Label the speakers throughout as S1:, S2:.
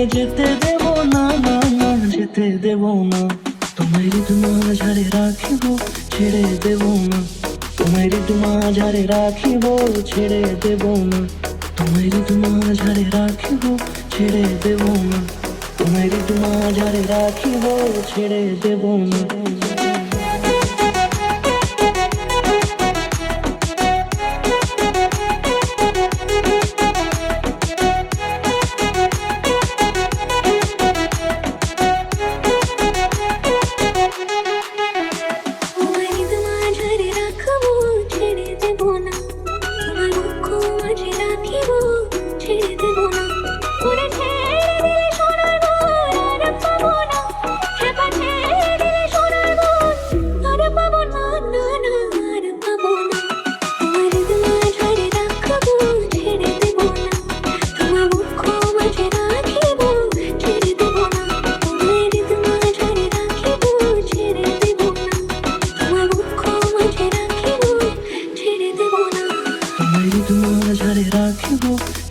S1: গেলে যেতে দেব না না না, যেতে দেব না। তোমার তোমার ঝাড়ে রাখিব, ছেড়ে দেব না। তোমার তোমার ঝাড়ে রাখিব, ছেড়ে দেব না। তোমার তোমার ঝাড়ে রাখিব, ছেড়ে দেব না। তোমার তোমার ঝাড়ে রাখিব, ছেড়ে দেব না।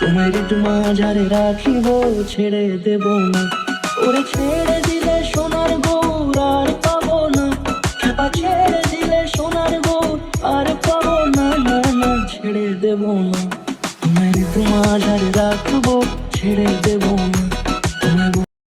S1: তোমার যারে রাখিব, ছেড়ে দেব না। ওরে ছেড়ে দিলে সোনার গৌর আর পাবো না। খেপা ছেড়ে দিলে সোনার গৌর আর পাবো না না না, ছেড়ে দেব না। তোমার যারে রাখব, ছেড়ে দেব না।